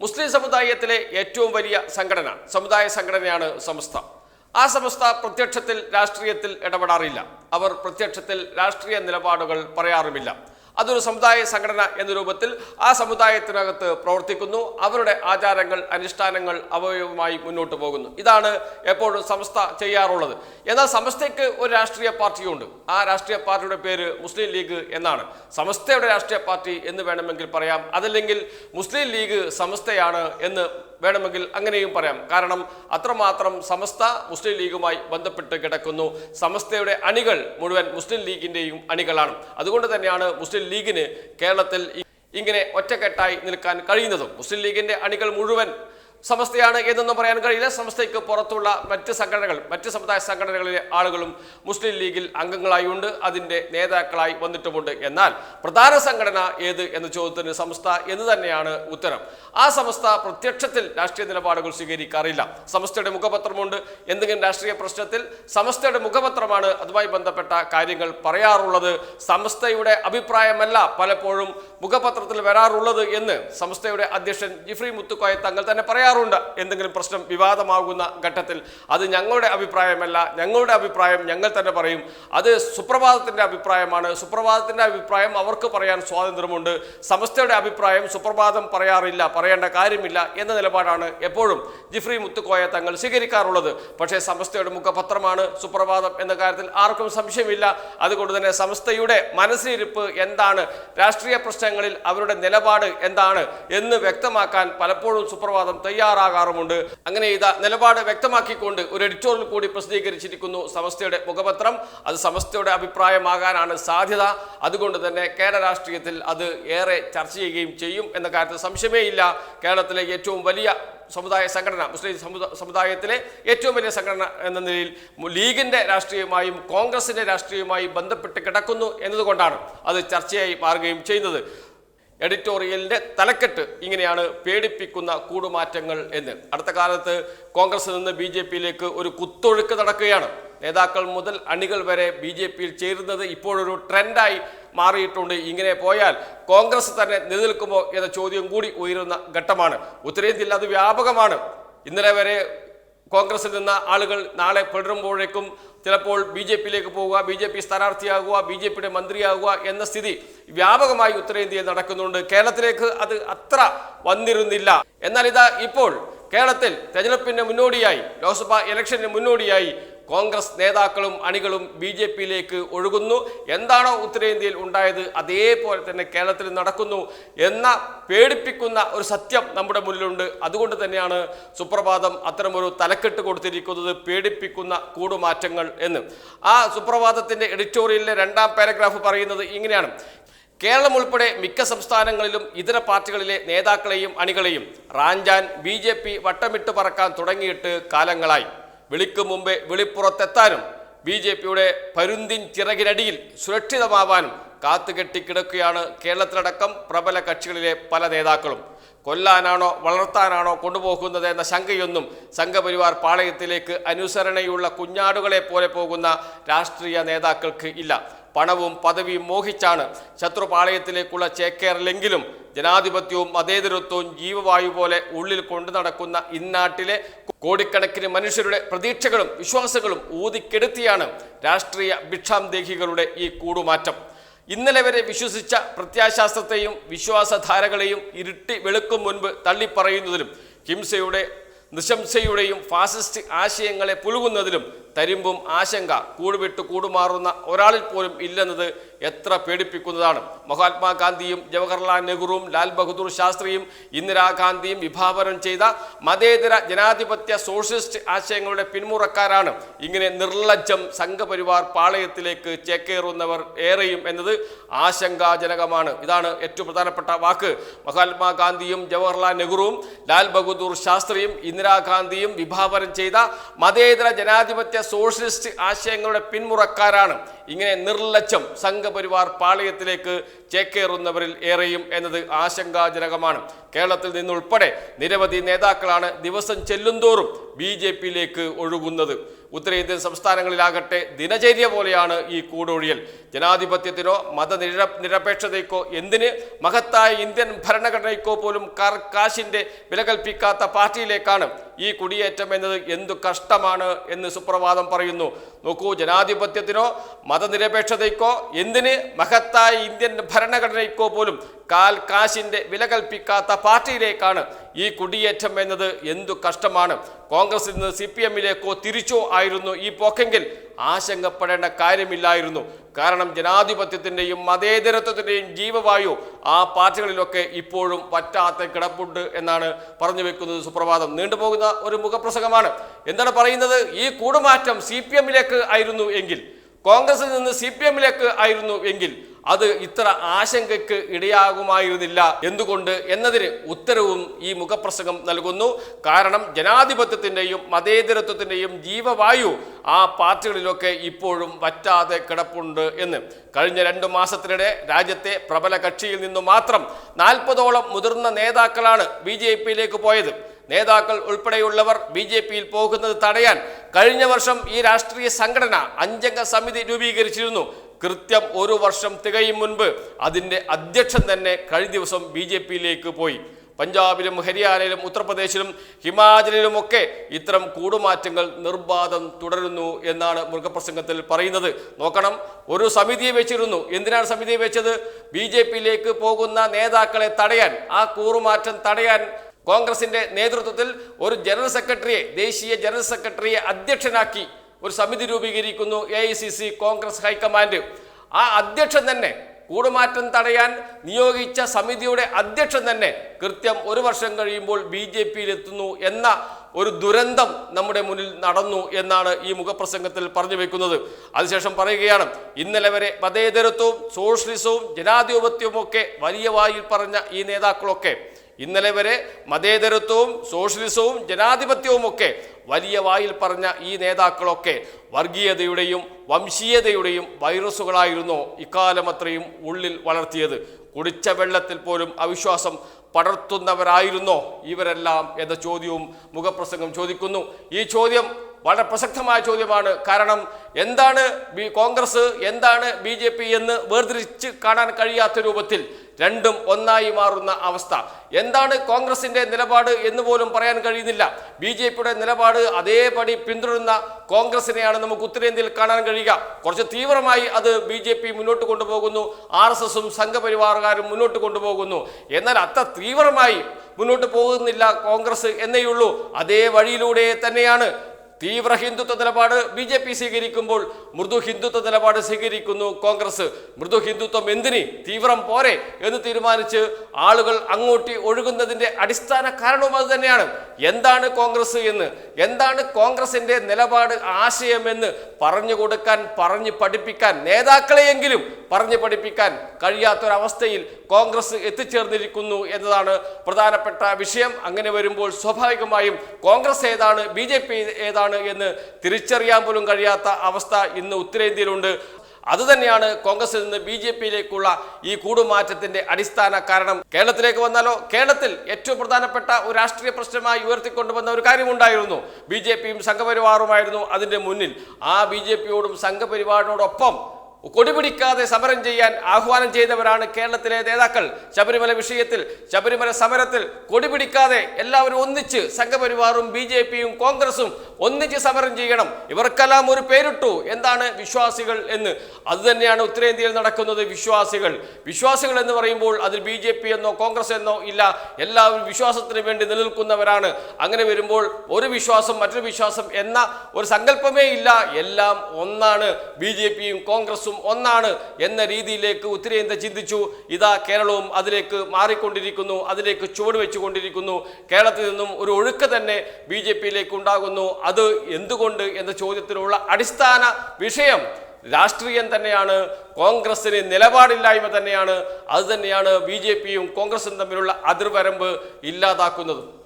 മുസ്ലിം സമുദായത്തിലെ ഏറ്റവും വലിയ സംഘടന സമുദായ സംഘടനയാണ് സമസ്ത. ആ സമസ്ത പ്രത്യക്ഷത്തിൽ രാഷ്ട്രീയത്തിൽ ഇടപെടാറില്ല. അവർ പ്രത്യക്ഷത്തിൽ രാഷ്ട്രീയ നിലപാടുകൾ പറയാറുമില്ല. അതൊരു സമുദായ സംഘടന എന്ന രൂപത്തിൽ ആ സമുദായത്തിനകത്ത് പ്രവർത്തിക്കുന്നു. അവരുടെ ആചാരങ്ങൾ അനുഷ്ഠാനങ്ങൾ അവയവുമായി മുന്നോട്ട് പോകുന്നു. ഇതാണ് എപ്പോഴും സമസ്ത ചെയ്യാറുള്ളത്. എന്നാൽ സമസ്തയ്ക്ക് ഒരു രാഷ്ട്രീയ പാർട്ടിയുണ്ട്. ആ രാഷ്ട്രീയ പാർട്ടിയുടെ പേര് മുസ്ലിം ലീഗ് എന്നാണ്. സമസ്തയുടെ രാഷ്ട്രീയ പാർട്ടി എന്ന് വേണമെങ്കിൽ പറയാം. അതല്ലെങ്കിൽ മുസ്ലിം ലീഗ് സമസ്തയാണ് എന്ന് വേണമെങ്കിൽ അങ്ങനെയും പറയാം. കാരണം അത്രമാത്രം സമസ്ത മുസ്ലിം ലീഗുമായി ബന്ധപ്പെട്ട് കിടക്കുന്നു. സമസ്തയുടെ അണികൾ മുഴുവൻ മുസ്ലിം ലീഗിന്റെയും അണികളാണ്. അതുകൊണ്ട് തന്നെയാണ് മുസ്ലിം ലീഗിന് കേരളത്തിൽ ഇങ്ങനെ ഒറ്റക്കെട്ടായി നിൽക്കാൻ കഴിയുന്നതും. മുസ്ലിം ലീഗിന്റെ അണികൾ മുഴുവൻ സമസ്തയാണ് എന്നൊന്നും പറയാൻ കഴിയില്ല. സമസ്തയ്ക്ക് പുറത്തുള്ള മറ്റ് സംഘടനകൾ മറ്റ് സമുദായ സംഘടനകളിലെ ആളുകളും മുസ്ലിം ലീഗിൽ അംഗങ്ങളായി ഉണ്ട്. അതിന്റെ നേതാക്കളായി വന്നിട്ടുമുണ്ട്. എന്നാൽ പ്രധാന സംഘടന ഏത് എന്ന ചോദ്യത്തിന് സമസ്ത എന്ന് തന്നെയാണ് ഉത്തരം. ആ സമസ്ത പ്രത്യക്ഷത്തിൽ രാഷ്ട്രീയ നിലപാടുകൾ സ്വീകരിക്കാറില്ല. സമസ്തയുടെ മുഖപത്രമുണ്ട്. എന്തെങ്കിലും രാഷ്ട്രീയ പ്രശ്നത്തിൽ സമസ്തയുടെ മുഖപത്രമാണ് അതുമായി ബന്ധപ്പെട്ട കാര്യങ്ങൾ പറയാറുള്ളത്. സമസ്തയുടെ അഭിപ്രായമല്ല പലപ്പോഴും മുഖപത്രത്തിൽ വരാറുള്ളത് എന്ന് സമസ്തയുടെ അധ്യക്ഷൻ ജിഫ്രി മുത്തുക്കോയ തങ്ങൾ തന്നെ പറയാറുണ്ട്. എന്തെങ്കിലും പ്രശ്നം വിവാദമാകുന്ന ഘട്ടത്തിൽ. അത് ഞങ്ങളുടെ അഭിപ്രായമല്ല ഞങ്ങളുടെ അഭിപ്രായം ഞങ്ങൾ തന്നെ പറയും. അത് സുപ്രഭാതത്തിന്റെ അഭിപ്രായമാണ്. സുപ്രഭാതത്തിന്റെ അഭിപ്രായം അവർക്ക് പറയാൻ സ്വാതന്ത്ര്യമുണ്ട്. സമസ്തയുടെ അഭിപ്രായം സുപ്രഭാതം പറയാറില്ല പറയേണ്ട കാര്യമില്ല എന്ന നിലപാടാണ് എപ്പോഴും ജിഫ്രി മുത്തുക്കോയ തങ്ങൾ സ്വീകരിക്കാറുള്ളത്. പക്ഷേ സമസ്തയുടെ മുഖപത്രമാണ് സുപ്രഭാതം എന്ന കാര്യത്തിൽ ആർക്കും സംശയമില്ല. അതുകൊണ്ട് തന്നെ സമസ്തയുടെ മനസ്സിരിപ്പ് എന്താണ്? രാഷ്ട്രീയ പ്രശ്നങ്ങളിൽ അവരുടെ നിലപാട് എന്താണ് എന്ന് വ്യക്തമാക്കാൻ പലപ്പോഴും സുപ്രഭാതം തയ്യാറാകാറുമുണ്ട്. അങ്ങനെ ഇതാ നിലപാട് വ്യക്തമാക്കിക്കൊണ്ട് ഒരു എഡിറ്റോറിയൽ കൂടി പ്രസിദ്ധീകരിച്ചിരിക്കുന്നു സമസ്തയുടെ മുഖപത്രം. അത് സമസ്തയുടെ അഭിപ്രായമാകാനാണ് സാധ്യത. അതുകൊണ്ട് തന്നെ കേരള രാഷ്ട്രീയത്തിൽ അത് ഏറെ ചർച്ച ചെയ്യുകയും ചെയ്യും എന്ന കാര്യത്തിൽ സംശയമേ ഇല്ല. കേരളത്തിലെ ഏറ്റവും വലിയ സമുദായ സംഘടന മുസ്ലിം സമുദായത്തിലെ ഏറ്റവും വലിയ സംഘടന എന്ന നിലയിൽ ലീഗിന്റെ രാഷ്ട്രീയമായും കോൺഗ്രസിന്റെ രാഷ്ട്രീയമായും ബന്ധപ്പെട്ട് കിടക്കുന്നു എന്നതുകൊണ്ടാണ് അത് ചർച്ചയായി മാറുകയും ചെയ്യുന്നത്. എഡിറ്റോറിയലിന്റെ തലക്കെട്ട് ഇങ്ങനെയാണ് പേടിപ്പിക്കുന്ന കൂടുമാറ്റങ്ങൾ എന്ന്. അടുത്ത കാലത്ത് കോൺഗ്രസ് നിന്ന് ബി ജെ പിയിലേക്ക് ഒരു കുത്തൊഴുക്ക് നടക്കുകയാണ്. നേതാക്കൾ മുതൽ അണികൾ വരെ ബി ജെ പിയിൽ ചേരുന്നത് ഇപ്പോഴൊരു ട്രെൻഡായി മാറിയിട്ടുണ്ട്. ഇങ്ങനെ പോയാൽ കോൺഗ്രസ് തന്നെ നിലനിൽക്കുമോ എന്ന ചോദ്യം കൂടി ഉയരുന്ന ഘട്ടമാണ്. ഉത്തരേന്ത്യയിൽ അത് വ്യാപകമാണ്. ഇന്നലെ വരെ കോൺഗ്രസിൽ നിന്ന ആളുകൾ നാളെ പിളരുമ്പോഴേക്കും ചിലപ്പോൾ ബി ജെ പിയിലേക്ക് പോവുക ബി ജെ പി സ്ഥാനാർത്ഥിയാകുക ബി ജെ പിയുടെ മന്ത്രിയാകുക എന്ന സ്ഥിതി വ്യാപകമായി ഉത്തരേന്ത്യയിൽ നടക്കുന്നുണ്ട്. കേരളത്തിലേക്ക് അത് അത്ര വന്നിരുന്നില്ല. എന്നാൽ ഇതാ ഇപ്പോൾ കേരളത്തിൽ തെരഞ്ഞെടുപ്പിന് മുന്നോടിയായി ലോക്സഭാ ഇലക്ഷന് മുന്നോടിയായി കോൺഗ്രസ് നേതാക്കളും അണികളും ബി ജെ പിയിലേക്ക് ഒഴുകുന്നു. എന്താണോ ഉത്തരേന്ത്യയിൽ ഉണ്ടായത് അതേപോലെ തന്നെ കേരളത്തിൽ നടക്കുന്നു എന്ന പേടിപ്പിക്കുന്ന ഒരു സത്യം നമ്മുടെ മുന്നിലുണ്ട്. അതുകൊണ്ട് തന്നെയാണ് സുപ്രഭാതം അത്തരമൊരു തലക്കെട്ട് കൊടുത്തിരിക്കുന്നത് പേടിപ്പിക്കുന്ന കൂടുമാറ്റങ്ങൾ എന്ന്. ആ സുപ്രഭാതത്തിന്റെ എഡിറ്റോറിയലിലെ രണ്ടാം പാരഗ്രാഫ് പറയുന്നത് ഇങ്ങനെയാണ്. കേരളം ഉൾപ്പെടെ മിക്ക സംസ്ഥാനങ്ങളിലും ഇതര പാർട്ടികളിലെ നേതാക്കളെയും അണികളെയും റാഞ്ചാൻ ബി വട്ടമിട്ട് പറക്കാൻ തുടങ്ങിയിട്ട് കാലങ്ങളായി. വിളിക്ക് മുമ്പേ വിളിപ്പുറത്തെത്താനും ബി ജെ പിയുടെ പരുന്തിൻ ചിറകിനടിയിൽ സുരക്ഷിതമാവാനും കാത്തുകെട്ടി കിടക്കുകയാണ് കേരളത്തിലടക്കം പ്രബല കക്ഷികളിലെ പല നേതാക്കളും. കൊല്ലാനാണോ വളർത്താനാണോ കൊണ്ടുപോകുന്നത് എന്ന ശങ്കയൊന്നും സംഘപരിവാർ പാളയത്തിലേക്ക് അനുസരണയുള്ള കുഞ്ഞാടുകളെ പോലെ പോകുന്ന രാഷ്ട്രീയ നേതാക്കൾക്ക് ഇല്ല. പണവും പദവിയും മോഹിച്ചാണ് ശത്രുപാളയത്തിലേക്കുള്ള ചേക്കേറലെങ്കിലും ജനാധിപത്യവും മതേതരത്വവും ജീവവായു പോലെ ഉള്ളിൽ കൊണ്ടു നടക്കുന്ന ഇന്നാട്ടിലെ കോടിക്കണക്കിന് മനുഷ്യരുടെ പ്രതീക്ഷകളും വിശ്വാസങ്ങളും ഊതിക്കെടുത്തിയാണ് രാഷ്ട്രീയ ഭിക്ഷാന്തേഹികളുടെ ഈ കൂടുമാറ്റം. ഇന്നലെ വരെ വിശ്വസിച്ച പ്രത്യാശാസ്ത്രത്തെയും വിശ്വാസധാരകളെയും ഇരുട്ടി വെളുക്കും മുൻപ് തള്ളിപ്പറയുന്നതിലും ഹിംസയുടെ നിശംസയുടെയും ഫാസിസ്റ്റ് ആശയങ്ങളെ പുലുകുന്നതിലും തരിമ്പും ആശങ്ക കൂടുവിട്ട് കൂടുമാറുന്ന ഒരാളിൽ പോലും ഇല്ലെന്നത് എത്ര പേടിപ്പിക്കുന്നതാണ്. മഹാത്മാഗാന്ധിയും ജവഹർലാൽ നെഹ്റുവും ലാൽ ബഹദൂർ ശാസ്ത്രിയും ഇന്ദിരാഗാന്ധിയും വിഭാവനം ചെയ്ത മതേതര ജനാധിപത്യ സോഷ്യലിസ്റ്റ് ആശയങ്ങളുടെ പിന്മുറക്കാരാണ്. ഇങ്ങനെ നിർലജ്ജം സംഘപരിവാർ പാളയത്തിലേക്ക് ചേക്കേറുന്നവർ ഏറെയും എന്നത് ആശങ്കാജനകമാണ്. ഇതാണ് ഏറ്റവും പ്രധാനപ്പെട്ട വാക്ക്. മഹാത്മാഗാന്ധിയും ജവഹർലാൽ നെഹ്റുവും ലാൽ ബഹദൂർ ശാസ്ത്രിയും ഇന്ദിരാഗാന്ധിയും വിഭാവനം ചെയ്ത മതേതര ജനാധിപത്യ സോഷ്യലിസ്റ്റ് ആശയങ്ങളുടെ പിന്മുറക്കാരാണ്. ഇങ്ങനെ നിർലജ്ജം സംഘപരിവാർ പാളയത്തിലേക്ക് ചേക്കേറുന്നവരിൽ ഏറെയും എന്നത് ആശങ്കാജനകമാണ്. കേരളത്തിൽ നിന്നുൾപ്പെടെ നിരവധി നേതാക്കളാണ് ദിവസം ചെല്ലുന്തോറും ബി ജെ പിയിലേക്ക് ഒഴുകുന്നത്. ഉത്തരേന്ത്യൻ സംസ്ഥാനങ്ങളിലാകട്ടെ ദിനചര്യ പോലെയാണ് ഈ കൂടൊഴിയൽ. ജനാധിപത്യത്തിനോ മതനിര നിരപേക്ഷതയ്ക്കോ എന്തിന് മഹത്തായ ഇന്ത്യൻ ഭരണഘടനയ്ക്കോ പോലും കാർ കാശിന്റെ വില കൽപ്പിക്കാത്ത പാർട്ടിയിലേക്കാണ് ഈ കുടിയേറ്റം എന്നത് എന്തു കഷ്ടമാണ് എന്ന് സുപ്രഭാതം പറയുന്നു. നോക്കൂ ജനാധിപത്യത്തിനോ മതനിരപേക്ഷതയ്ക്കോ എന്തിന് മഹത്തായ ഇന്ത്യൻ ഭരണഘടനയ്ക്കോ പോലും കാൽ കാശിന്റെ വില കൽപ്പിക്കാത്ത പാർട്ടിയിലേക്കാണ് ഈ കുടിയേറ്റം എന്നത് എന്തു കഷ്ടമാണ്. കോൺഗ്രസിൽ നിന്ന് സി പി എമ്മിലേക്കോ തിരിച്ചോ ആയിരുന്നു ഈ പോക്കെങ്കിൽ ആശങ്കപ്പെടേണ്ട കാര്യമില്ലായിരുന്നു. കാരണം ജനാധിപത്യത്തിന്റെയും മതേതരത്വത്തിന്റെയും ജീവവായു ആ പാർട്ടികളിലൊക്കെ ഇപ്പോഴും പറ്റാത്ത കിടപ്പുണ്ട് എന്നാണ് പറഞ്ഞു വെക്കുന്നത് സുപ്രഭാതം. നീണ്ടുപോകുന്ന ഒരു മുഖപ്രസംഗമാണ്. എന്താണ് പറയുന്നത്? ഈ കൂടുമാറ്റം സി പി എമ്മിലേക്ക് ആയിരുന്നു എങ്കിൽ കോൺഗ്രസിൽ നിന്ന് സി പി എമ്മിലേക്ക് ആയിരുന്നു എങ്കിൽ അത് ഇത്ര ആശങ്കയ്ക്ക് ഇടയാകുമായിരുന്നില്ല. എന്തുകൊണ്ട്? എന്നതിന് ഉത്തരവും ഈ മുഖപ്രസംഗം നൽകുന്നു. കാരണം ജനാധിപത്യത്തിന്റെയും മതേതരത്വത്തിന്റെയും ജീവവായു ആ പാർട്ടികളിലൊക്കെ ഇപ്പോഴും വറ്റാതെ കിടപ്പുണ്ട് എന്ന്. കഴിഞ്ഞ രണ്ടു മാസത്തിനിടെ രാജ്യത്തെ പ്രബല കക്ഷിയിൽ നിന്നു മാത്രം നാൽപ്പതോളം മുതിർന്ന നേതാക്കളാണ് ബി ജെ പിയിലേക്ക് പോയത്. നേതാക്കൾ ഉൾപ്പെടെയുള്ളവർ ബി ജെ പിയിൽ പോകുന്നത് തടയാൻ കഴിഞ്ഞ വർഷം ഈ രാഷ്ട്രീയ സംഘടന അഞ്ചംഗ സമിതി രൂപീകരിച്ചിരുന്നു. കൃത്യം ഒരു വർഷം തികയും മുൻപ് അതിന്റെ അധ്യക്ഷൻ തന്നെ കഴിഞ്ഞ ദിവസം ബി ജെ പിയിലേക്ക് പോയി. പഞ്ചാബിലും ഹരിയാനയിലും ഉത്തർപ്രദേശിലും ഹിമാചലിലുമൊക്കെ ഇത്തരം കൂടുമാറ്റങ്ങൾ നിർബാധം തുടരുന്നു എന്നാണ് മൃഗപ്രസംഗത്തിൽ പറയുന്നത്. നോക്കണം ഒരു സമിതിയെ വെച്ചിരുന്നു. എന്തിനാണ് സമിതിയെ വെച്ചത്? ബി ജെ പിയിലേക്ക് പോകുന്ന നേതാക്കളെ തടയാൻ ആ കൂറുമാറ്റം തടയാൻ കോൺഗ്രസിന്റെ നേതൃത്വത്തിൽ ഒരു ജനറൽ സെക്രട്ടറിയെ ദേശീയ ജനറൽ സെക്രട്ടറിയെ അധ്യക്ഷനാക്കി ഒരു സമിതി രൂപീകരിക്കുന്നു എ കോൺഗ്രസ് ഹൈക്കമാൻഡ്. ആ അധ്യക്ഷൻ തന്നെ കൂടുമാറ്റം തടയാൻ നിയോഗിച്ച സമിതിയുടെ അധ്യക്ഷൻ തന്നെ കൃത്യം ഒരു വർഷം കഴിയുമ്പോൾ ബി ജെ പിയിലെത്തുന്നു എന്ന ഒരു ദുരന്തം നമ്മുടെ മുന്നിൽ നടന്നു എന്നാണ് ഈ മുഖപ്രസംഗത്തിൽ പറഞ്ഞു വെക്കുന്നത്. അതിനുശേഷം പറയുകയാണ് ഇന്നലെ വരെ മതേതരത്വവും സോഷ്യലിസവും ജനാധിപത്യവും ഒക്കെ വലിയ വായിൽ പറഞ്ഞ ഈ നേതാക്കളൊക്കെ ഇന്നലെ വരെ മതേതരത്വവും സോഷ്യലിസവും ജനാധിപത്യവും ഒക്കെ വലിയ വായിൽ പറഞ്ഞ ഈ നേതാക്കളൊക്കെ വർഗീയതയുടെയും വംശീയതയുടെയും വൈറസുകളായിരുന്നു ഇക്കാലം അത്രയും ഉള്ളിൽ വളർത്തിയത്. കുടിച്ച വെള്ളത്തിൽ പോലും അവിശ്വാസം പടർത്തുന്നവരായിരുന്നോ ഇവരെല്ലാം എന്ന ചോദ്യവും മുഖപ്രസംഗം ചോദിക്കുന്നു. ഈ ചോദ്യം വളരെ പ്രസക്തമായ ചോദ്യമാണ്. കാരണം എന്താണ് കോൺഗ്രസ് എന്താണ് ബി എന്ന് വേർതിരിച്ച് കാണാൻ കഴിയാത്ത രൂപത്തിൽ രണ്ടും ഒന്നായി മാറുന്ന അവസ്ഥ. എന്താണ് കോൺഗ്രസിന്റെ നിലപാട് എന്ന് പോലും പറയാൻ കഴിയുന്നില്ല. ബി ജെ പിയുടെ നിലപാട് അതേപടി പിന്തുടരുന്ന കോൺഗ്രസിനെയാണ് നമുക്ക് ഉത്തരേന്ത്യയിൽ കാണാൻ കഴിയുക. കുറച്ച് തീവ്രമായി അത് ബി ജെ പി മുന്നോട്ട് കൊണ്ടുപോകുന്നു. ആർ എസ് എസും സംഘപരിവാറുകാരും മുന്നോട്ട് കൊണ്ടുപോകുന്നു. എന്നാൽ അത്ര തീവ്രമായി മുന്നോട്ട് പോകുന്നില്ല കോൺഗ്രസ് എന്നേയുള്ളൂ. അതേ വഴിയിലൂടെ തന്നെയാണ് തീവ്ര ഹിന്ദുത്വ നിലപാട് ബി ജെ പി സ്വീകരിക്കുമ്പോൾ മൃദു ഹിന്ദുത്വ നിലപാട് സ്വീകരിക്കുന്നു കോൺഗ്രസ്. മൃദു ഹിന്ദുത്വം എന്തിന്? തീവ്രം പോരെ എന്ന് തീരുമാനിച്ച് ആളുകൾ അങ്ങോട്ട് ഒഴുകുന്നതിന്റെ അടിസ്ഥാന കാരണവും അത് തന്നെയാണ്. എന്താണ് കോൺഗ്രസ് എന്ന്? എന്താണ് കോൺഗ്രസിന്റെ നിലപാട് ആശയമെന്ന് പറഞ്ഞു കൊടുക്കാൻ പറഞ്ഞു പഠിപ്പിക്കാൻ നേതാക്കളെയെങ്കിലും പറഞ്ഞു പഠിപ്പിക്കാൻ കഴിയാത്തൊരവസ്ഥയിൽ കോൺഗ്രസ് എത്തിച്ചേർന്നിരിക്കുന്നു എന്നതാണ് പ്രധാനപ്പെട്ട വിഷയം. അങ്ങനെ വരുമ്പോൾ സ്വാഭാവികമായും കോൺഗ്രസ് ഏതാണ് ബി ജെ പി ഏതാണ് എന്ന് തിരിച്ചറിയാൻ പോലും കഴിയാത്ത അവസ്ഥ ഇന്ന് ഉത്തരേന്ത്യയിലുണ്ട്. അതുതന്നെയാണ് കോൺഗ്രസിൽ നിന്ന് ബി ജെ പിയിലേക്കുള്ള ഈ കൂടുമാറ്റത്തിന്റെ അടിസ്ഥാന കാരണം. കേരളത്തിലേക്ക് വന്നാലോ? കേരളത്തിൽ ഏറ്റവും പ്രധാനപ്പെട്ട ഒരു രാഷ്ട്രീയ പ്രശ്നമായി ഉയർത്തിക്കൊണ്ടുവന്ന ഒരു കാര്യമുണ്ടായിരുന്നു. ബി ജെ പിയും സംഘപരിവാറുമായിരുന്നു അതിന്റെ മുന്നിൽ. ആ ബി ജെ പിയോടും സംഘപരിവാറിനോടൊപ്പം കൊടിപിടിക്കാതെ സമരം ചെയ്യാൻ ആഹ്വാനം ചെയ്തവരാണ് കേരളത്തിലെ നേതാക്കൾ. ശബരിമല വിഷയത്തിൽ ശബരിമല സമരത്തിൽ കൊടിപിടിക്കാതെ എല്ലാവരും ഒന്നിച്ച് സംഘപരിവാറും ബി ജെ പിയും കോൺഗ്രസും ഒന്നിച്ച് സമരം ചെയ്യണം. ഇവർക്കെല്ലാം ഒരു പേരിട്ടു. എന്താണ് വിശ്വാസികൾ എന്ന്? അതുതന്നെയാണ് ഉത്തരേന്ത്യയിൽ നടക്കുന്നത് വിശ്വാസികൾ. വിശ്വാസികൾ എന്ന് പറയുമ്പോൾ അതിൽ ബി ജെ പി എന്നോ കോൺഗ്രസ് എന്നോ ഇല്ല. എല്ലാവരും വിശ്വാസത്തിന് വേണ്ടി നിലനിൽക്കുന്നവരാണ്. അങ്ങനെ വരുമ്പോൾ ഒരു വിശ്വാസം മറ്റൊരു വിശ്വാസം എന്ന ഒരു സങ്കല്പമേ ഇല്ല. എല്ലാം ഒന്നാണ് ബി ജെ പിയും കോൺഗ്രസും ഒന്നാണ് എന്ന രീതിയിലേക്ക് ഉത്തരേന്ത്യ ചിന്തിച്ചു. ഇതാ കേരളവും അതിലേക്ക് മാറിക്കൊണ്ടിരിക്കുന്നു അതിലേക്ക് ചുവട് വെച്ചുകൊണ്ടിരിക്കുന്നു. കേരളത്തിൽ നിന്നും ഒരു ഒഴുക്ക് തന്നെ ബി ജെ പിയിലേക്ക് ഉണ്ടാകുന്നു. അത് എന്തുകൊണ്ട് എന്ന ചോദ്യത്തിനുള്ള അടിസ്ഥാന വിഷയം രാഷ്ട്രീയം തന്നെയാണ് കോൺഗ്രസിന് നിലപാടില്ലായ്മ തന്നെയാണ്. അത് തന്നെയാണ് ബി കോൺഗ്രസും തമ്മിലുള്ള അതിർവരമ്പ് ഇല്ലാതാക്കുന്നത്.